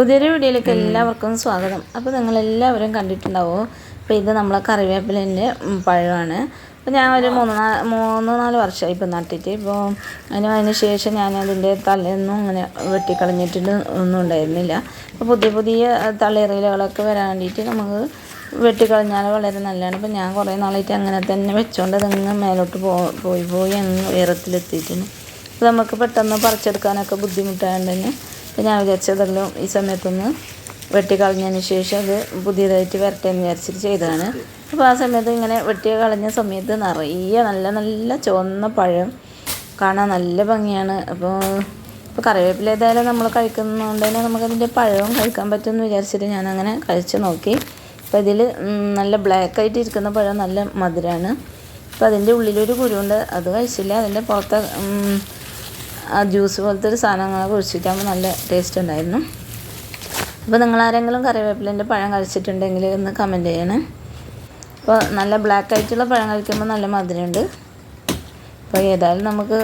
പുതിയൊരു വീഡിയോയിലേക്ക് എല്ലാവർക്കും സ്വാഗതം. അപ്പോൾ നിങ്ങളെല്ലാവരും കണ്ടിട്ടുണ്ടാവുമോ അപ്പോൾ ഇത് നമ്മളെ കറിവേപ്പിലിന്റെ പഴമാണ്. അപ്പോൾ ഞാൻ ഒരു മൂന്ന് നാല് മൂന്ന് നാല് വർഷമായി ഇപ്പോൾ നട്ടിട്ട്. ഇപ്പോൾ അതിന് അതിന് ശേഷം ഞാൻ അതിന്റെ തലയൊന്നും അങ്ങനെ വെട്ടിക്കളഞ്ഞിട്ട് ഒന്നും ഉണ്ടായിരുന്നില്ല. അപ്പോൾ പുതിയ പുതിയ തളിറിലകളൊക്കെ വരാൻ വേണ്ടിയിട്ട് നമുക്ക് വെട്ടിക്കളഞ്ഞാൽ വളരെ നല്ലതാണ്. അപ്പോൾ ഞാൻ കുറേ നാളായിട്ട് അങ്ങനെ തന്നെ വെച്ചുകൊണ്ട് അതങ്ങ് മേലോട്ട് പോ പോയി പോയി അങ്ങ് ഉയരത്തിലെത്തിയിട്ടുണ്ട്. അപ്പോൾ നമുക്ക് പെട്ടെന്ന് പറിച്ചെടുക്കാനൊക്കെ ബുദ്ധിമുട്ടായതുകൊണ്ട് തന്നെ അപ്പോൾ ഞാൻ വിചാരിച്ചതെല്ലാം ഈ സമയത്തൊന്ന് വെട്ടിക്കളഞ്ഞതിന് ശേഷം അത് പുതിയതായിട്ട് വരട്ടെ എന്ന് വിചാരിച്ചിട്ട് ചെയ്തതാണ്. അപ്പോൾ ആ സമയത്ത് ഇങ്ങനെ വെട്ടി കളഞ്ഞ സമയത്ത് നിറയെ നല്ല നല്ല ചുവന്ന പഴം കാണാൻ നല്ല ഭംഗിയാണ്. അപ്പോൾ ഇപ്പോൾ കറിവേപ്പില ഏതായാലും നമ്മൾ കഴിക്കുന്നതുകൊണ്ട് തന്നെ നമുക്കതിന്റെ പഴവും കഴിക്കാൻ പറ്റുമെന്ന് വിചാരിച്ചിട്ട് ഞാനങ്ങനെ കഴിച്ച് നോക്കി. അപ്പോൾ ഇതിൽ നല്ല ബ്ലാക്ക് ആയിട്ട് ഇരിക്കുന്ന പഴം നല്ല മധുരമാണ് അപ്പോൾ അതിന്റെ ഉള്ളിലൊരു കുരുണ്ട് അത് കഴിച്ചില്ല. അതിന്റെ പുറത്തെ ആ ജ്യൂസ് പോലത്തെ ഒരു സാധനങ്ങളൊക്കെ ഒഴിച്ചിട്ടാകുമ്പോൾ നല്ല ടേസ്റ്റ് ഉണ്ടായിരുന്നു. അപ്പോൾ നിങ്ങൾ ആരെങ്കിലും കറിവേപ്പിലിന്റെ പഴം കഴിച്ചിട്ടുണ്ടെങ്കിൽ ഒന്ന് കമന്റ് ചെയ്യണേ. അപ്പോൾ നല്ല ബ്ലാക്ക് ആയിട്ടുള്ള പഴം കഴിക്കുമ്പോൾ നല്ല മധുരമുണ്ട്. അപ്പോൾ ഏതായാലും നമുക്ക്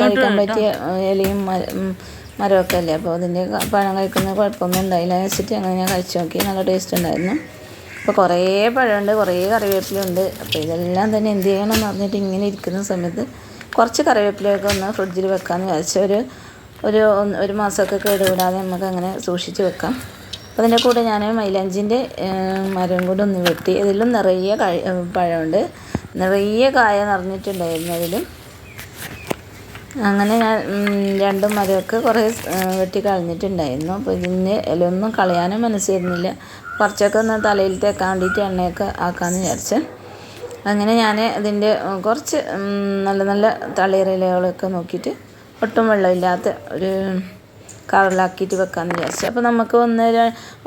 കഴിക്കാൻ പറ്റിയ ഇലയും മരമൊക്കെ അല്ലേ? അപ്പോൾ അതിന്റെ പഴം കഴിക്കുന്ന കുഴപ്പമൊന്നും ഉണ്ടായില്ല. വെച്ചിട്ട് അങ്ങനെ ഞാൻ കഴിച്ച് നോക്കി. നല്ല ടേസ്റ്റ് ഉണ്ടായിരുന്നു. അപ്പോൾ കുറേ പഴമുണ്ട് കുറേ കറിവേപ്പിലുണ്ട് അപ്പോൾ ഇതെല്ലാം തന്നെ എന്ത് ചെയ്യണം എന്ന് പറഞ്ഞിട്ട് ഇങ്ങനെ ഇരിക്കുന്ന സമയത്ത് കുറച്ച് കറിവേപ്പിലയൊക്കെ ഒന്ന് ഫ്രിഡ്ജിൽ വെക്കാമെന്ന് വിചാരിച്ച ഒരു ഒരു ഒരു മാസമൊക്കെ കേടുകൂടാതെ നമുക്ക് അങ്ങനെ സൂക്ഷിച്ച് വെക്കാം. അപ്പോൾ അതിന്റെ കൂടെ ഞാൻ മൈലാഞ്ചിന്റെ മരം കൂടെ ഒന്ന് വെട്ടി. ഇതിലും നിറയെ കഴി പഴമുണ്ട്. നിറയെ കായ നിറഞ്ഞിട്ടുണ്ടായിരുന്നു അതിലും. അങ്ങനെ ഞാൻ രണ്ടും മരമൊക്കെ കുറേ വെട്ടി കളഞ്ഞിട്ടുണ്ടായിരുന്നു. അപ്പോൾ ഇതിന്റെ ഇലയൊന്നും കളയാനും മനസ്സിരുന്നില്ല കുറച്ചൊക്കെ ഒന്ന് തലയിൽ തേക്കാൻ വേണ്ടിയിട്ട് എണ്ണയൊക്കെ ആക്കാമെന്ന് വിചാരിച്ചു. അങ്ങനെ ഞാൻ അതിന്റെ കുറച്ച് നല്ല നല്ല തളിരിലകളൊക്കെ നോക്കിയിട്ട് ഒട്ടും വെള്ളമില്ലാത്ത ഒരു കറിലാക്കിയിട്ട് വെക്കാമെന്ന് വിചാരിച്ചു. അപ്പോൾ നമുക്ക് ഒന്ന്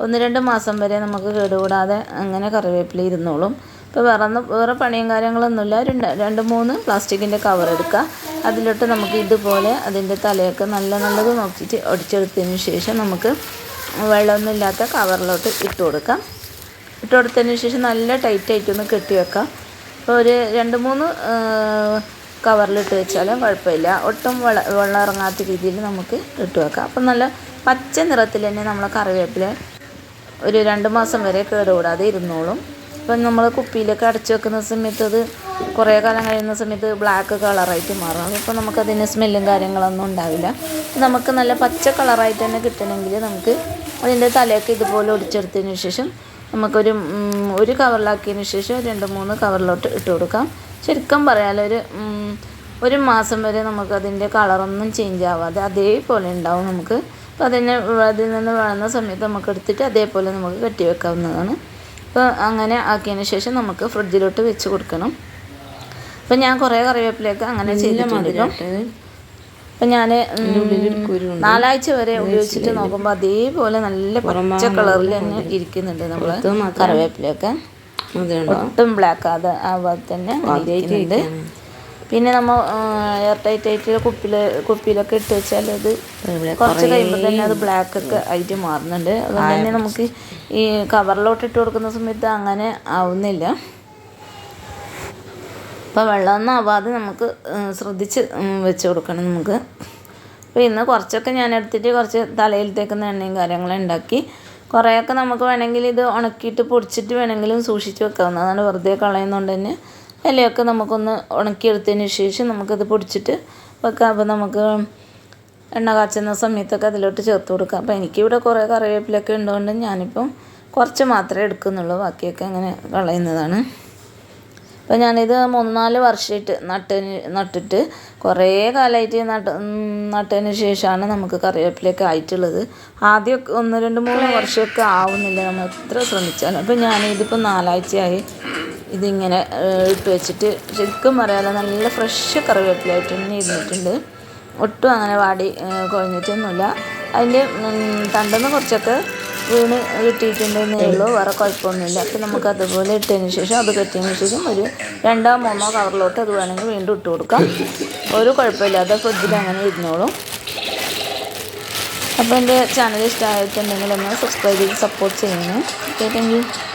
ഒന്ന് രണ്ട് മാസം വരെ നമുക്ക് കേടുകൂടാതെ അങ്ങനെ കറിവേപ്പില ഇരുന്നോളും. ഇപ്പോൾ വേറെ ഒന്നും വേറെ പണിയും കാര്യങ്ങളൊന്നുമില്ല. രണ്ട് രണ്ട് മൂന്ന് പ്ലാസ്റ്റിക്കിന്റെ കവർ എടുക്കുക അതിലോട്ട് നമുക്ക് ഇതുപോലെ അതിന്റെ തലയൊക്കെ നല്ല നല്ലത് നോക്കിയിട്ട് ഒടിച്ചെടുത്തതിന് ശേഷം നമുക്ക് വെള്ളമൊന്നും ഇല്ലാത്ത കവറിലോട്ട് ഇട്ട് കൊടുക്കാം. ഇട്ട് കൊടുത്തതിന് ശേഷം നല്ല ടൈറ്റായിട്ടൊന്ന് കെട്ടി വെക്കാം. ഒരു രണ്ട് മൂന്ന് കവറിലിട്ട് വെച്ചാലും കുഴപ്പമില്ല. ഒട്ടും വെള്ള വെള്ളം ഇറങ്ങാത്ത രീതിയിൽ നമുക്ക് ഇട്ട് വെക്കാം. അപ്പം നല്ല പച്ച നിറത്തിൽ തന്നെ നമ്മൾ കറിവേപ്പില ഒരു രണ്ട് മാസം വരെ കേടുകൂടാതെ ഇരുന്നോളും. ഇപ്പം നമ്മൾ കുപ്പിയിലൊക്കെ അടച്ചു വെക്കുന്ന സമയത്ത് അത് കുറേ കാലം കഴിയുന്ന സമയത്ത് ബ്ലാക്ക് കളറായിട്ട് മാറും. അപ്പോൾ നമുക്കതിന് സ്മെല്ലും കാര്യങ്ങളൊന്നും ഉണ്ടാവില്ല. നമുക്ക് നല്ല പച്ച കളറായിട്ട് തന്നെ കിട്ടണമെങ്കിൽ നമുക്ക് അതിന്റെ തലയൊക്കെ ഇതുപോലെ ഒടിച്ചെടുത്തതിന് ശേഷം നമുക്കൊരു ഒരു കവറിലാക്കിയതിന് ശേഷം രണ്ട് മൂന്ന് കവറിലോട്ട് ഇട്ട് കൊടുക്കാം. ശരിക്കും പറയാലോ ഒരു ഒരു മാസം വരെ നമുക്കതിന്റെ കളറൊന്നും ചേഞ്ച് ആവാതെ അതേപോലെ ഉണ്ടാവും നമുക്ക്. അപ്പോൾ അതിനെ അതിൽ നിന്ന് വളർന്ന സമയത്ത് നമുക്ക് എടുത്തിട്ട് അതേപോലെ നമുക്ക് കെട്ടി വെക്കാവുന്നതാണ്. അപ്പോൾ അങ്ങനെ ആക്കിയതിന് ശേഷം നമുക്ക് ഫ്രിഡ്ജിലോട്ട് വെച്ച് കൊടുക്കണം. അപ്പോൾ ഞാൻ കുറേ കറിവേപ്പിലേക്ക് അങ്ങനെ ചെയ്തിട്ടുണ്ടല്ലോ അപ്പം ഞാൻ നാലാഴ്ച വരെ ഉപയോഗിച്ചിട്ട് നോക്കുമ്പോൾ അതേപോലെ നല്ല പച്ച കളറിൽ തന്നെ ഇരിക്കുന്നുണ്ട് നമ്മൾ കറിവേപ്പിലൊക്കെ ഒട്ടും ബ്ലാക്ക് ആവാതെ തന്നെ ഇരിക്കുന്നുണ്ട്. പിന്നെ നമ്മൾ എയർ ടൈറ്റ് ആയിട്ട് കുപ്പിയിൽ കുപ്പിയിലൊക്കെ ഇട്ട് വെച്ചാൽ അത് കുറച്ച് കഴിയുമ്പോൾ തന്നെ അത് ബ്ലാക്ക് ഒക്കെ ആയിട്ട് മാറുന്നുണ്ട്. അതുകൊണ്ട് തന്നെ നമുക്ക് ഈ കവറിലോട്ട് ഇട്ട് കൊടുക്കുന്ന സമയത്ത് അങ്ങനെ ആവുന്നില്ല. അപ്പോൾ വെള്ളമൊന്നും ആവാതെ നമുക്ക് ശ്രദ്ധിച്ച് വെച്ച് കൊടുക്കണം നമുക്ക്. അപ്പോൾ ഇന്ന് കുറച്ചൊക്കെ ഞാൻ എടുത്തിട്ട് കുറച്ച് തലയിൽ തേക്കുന്ന എണ്ണയും കാര്യങ്ങളും ഉണ്ടാക്കി. കുറേയൊക്കെ നമുക്ക് വേണമെങ്കിൽ ഇത് ഉണക്കിയിട്ട് പൊടിച്ചിട്ട് വേണമെങ്കിലും സൂക്ഷിച്ച് വെക്കാവുന്നതാണ്. വെറുതെ കളയുന്നതുകൊണ്ട് തന്നെ ഇലയൊക്കെ നമുക്കൊന്ന് ഉണക്കിയെടുത്തതിന് ശേഷം നമുക്കത് പൊടിച്ചിട്ട് വെക്കാം. അപ്പോൾ നമുക്ക് എണ്ണ കാച്ചുന്ന സമയത്തൊക്കെ അതിലോട്ട് ചേർത്ത് കൊടുക്കാം. അപ്പോൾ എനിക്കിവിടെ കുറേ കറിവേപ്പിലൊക്കെ ഉള്ളതുകൊണ്ട് ഞാനിപ്പം കുറച്ച് മാത്രമേ എടുക്കുന്നുള്ളൂ. ബാക്കിയൊക്കെ അങ്ങനെ കളയുന്നതാണ്. അപ്പോൾ ഞാനിത് മൂന്ന് നാല് വർഷമായിട്ട് നട്ടതിന് നട്ടിട്ട് കുറേ കാലമായിട്ട് നട്ട നട്ടതിന് ശേഷമാണ് നമുക്ക് കറിവേപ്പിലയൊക്കെ ആയിട്ടുള്ളത്. ആദ്യമൊക്കെ ഒന്ന് രണ്ട് മൂന്ന് വർഷമൊക്കെ ആവുന്നില്ല. നമ്മൾ എത്ര ശ്രമിച്ചാലും. ഞാൻ ഞാനിതിപ്പോൾ നാലാഴ്ചയായി ഇതിങ്ങനെ ഇട്ട് വെച്ചിട്ട് ശരിക്കും പറയാതെ നല്ല ഫ്രഷ് കറിവേപ്പിലയായിട്ട് തന്നെ ഇരുന്നിട്ടുണ്ട്. ഒട്ടും അങ്ങനെ വാടി കുഴഞ്ഞിട്ടൊന്നുമില്ല. അതിന്റെ തണ്ടെന്ന് കുറച്ചൊക്കെ വീണ് കിട്ടിയിട്ടുണ്ടെന്നേ ഉള്ളൂ. വേറെ കുഴപ്പമൊന്നുമില്ല. അപ്പോൾ നമുക്ക് അതുപോലെ ഇട്ടതിന് ശേഷം അത് കെട്ടിയതിന് ശേഷം ഒരു രണ്ടോ മൂന്നോ കവറിലോട്ട് അത് വേണമെങ്കിൽ വീണ്ടും ഇട്ട് കൊടുക്കാം. ഒരു കുഴപ്പമില്ലാതെ ഫ്രിഡ്ജിൽ അങ്ങനെ ഇരുന്നോളും. അപ്പോൾ എന്റെ ചാനൽ ഇഷ്ടമായിട്ടുണ്ടെങ്കിൽ ഒന്ന് സബ്സ്ക്രൈബ് ചെയ്ത് സപ്പോർട്ട് ചെയ്യണേ. Okay thank